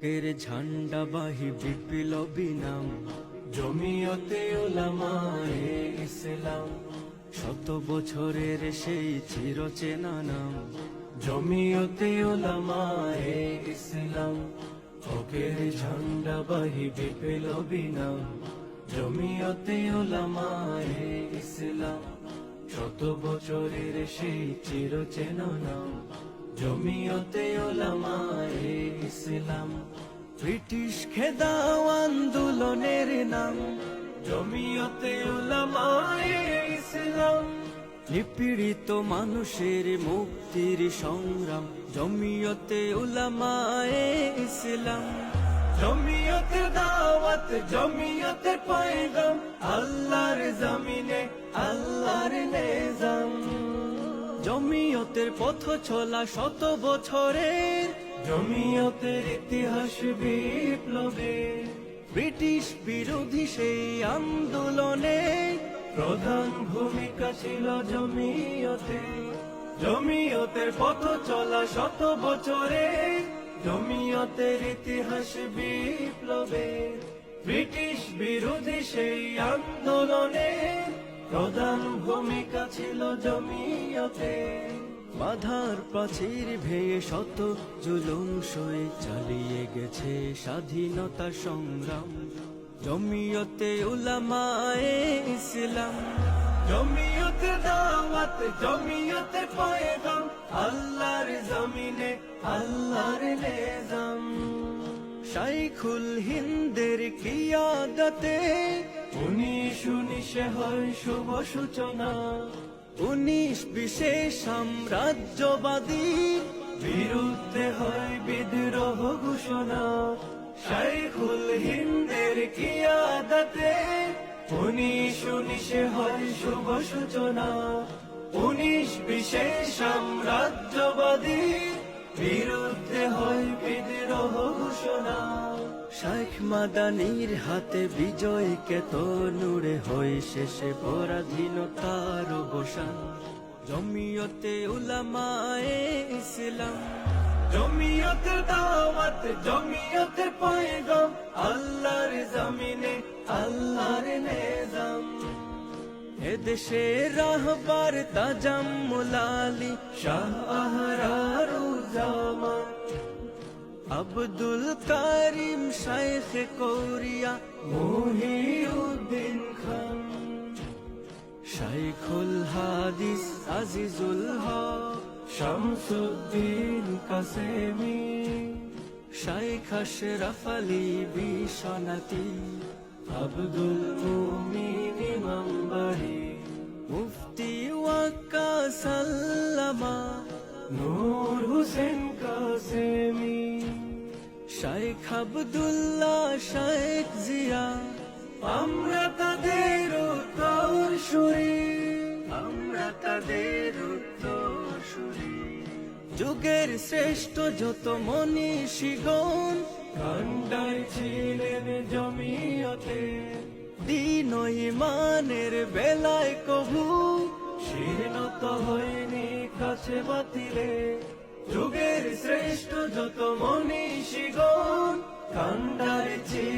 হকের ঝান্ডা বাহি বিপ্লবী নাম। জমিয়তে ওলামায়ে ইসলাম। শত বছরের সেই চিরচেনা নাম। জমিয়তে ওলামায়ে ইসলাম। হকের ঝান্ডা বাহি বিপ্লবী নাম। জমিয়তে ওলামায়ে ইসলাম। শত বছরের সেই চিরচেনা নাম। জমিয়তে ওলামায়ে ইসলাম ব্রিটিশ খেদাও আন্দোলনের নাম। জমিয়তে ইসলাম। নিপীড়িত মানুষের মুক্তির সংগ্রাম। জমিয়তে উলামায়ে ইসলাম। জমিয়তের দাওয়াত, জমিয়তের পয়গাম। আল্লাহর জমিনে, আল্লাহর নেজাম জমিয়তের পথ চলা শত বছরের। জমিয়তের ইতিহাস বিপ্লবে। ব্রিটিশ বিরোধী সেই আন্দোলনে প্রধান ভূমিকা ছিল জমিয়তে। জমিয়তের পথ চলা শত বছরে জমিয়তের ইতিহাস বিপ্লবে। ব্রিটিশ বিরোধী সেই আন্দোলনে প্রধান ভূমিকা ছিল জমিয়তে। বাধার প্রাচীর ভেয়ে শত জুলুম সয়ে চালিয়ে গেছে স্বাধীনতা সংগ্রাম। জমিয়তে উলামায়ে ইসলাম, জমিয়তে দাওয়াত, জমিয়তে পয়গাম, আল্লাহর জমিনে আল্লাহর নেজাম। শাইখুল হিন্দের কিয়াদতে উনিশ উনিশে হয় শুভ সূচনা। উনিশ বিশেষ সাম্রাজ্যবাদী। বিরুদ্ধে হয় বিদ্রোহ ঘোষণা। শাইখুল হিন্দের কিয়াদতে উনিশ উনিশে হয় শুভ সূচনা। উনিশ বিশেষ সাম্রাজ্যবাদী। বিরুদ্ধে হয় বিদ্রোহ ঘোষণা। শেখ মাদানির হাতে বিজয় কেত নুড়ে হয় শেষে পরাধীনতার অবসান। জমিয়তে উলামায়ে ইসলাম, জমিয়তে দাওয়াত, জমিয়তে পয়গাম, আল্লাহর জমিনে, আল্লাহর নেজাম। এদেশে রাহবার তাজাম মুলালি শাহ আহরারুজ্জামান। আব্দুল কারিম শাইখ কৌরিয়া, মুহিউদ্দিন খান। শাইখুল হাদিস আজিজুল হক, শামসুদ্দিন কাসেমি। শাইখ আশরাফ আলী বিশ্বনাথী আব্দুল মুমিন ইমামবাড়ি। মুফতি ওয়াক্কা সাল্লামা, নূর হোসেন কাসেমি। শাইখ আব্দুল্লাহ, শাইখ জিয়া। আমরা তাদের উত্তর সুরি। আমরা তাদের উত্তর সুরি। যুগের শ্রেষ্ঠ যত মনীষীগণ কান্ডায় ছিলেন জমিয়তে। দিন ইমানের বেলায় কভু শীর্ণত হয়নি কাছে বাতিলে। যুগের শ্রেষ্ঠ যত মনীষীগণ কান্ডায় ছিলেন জমিয়তে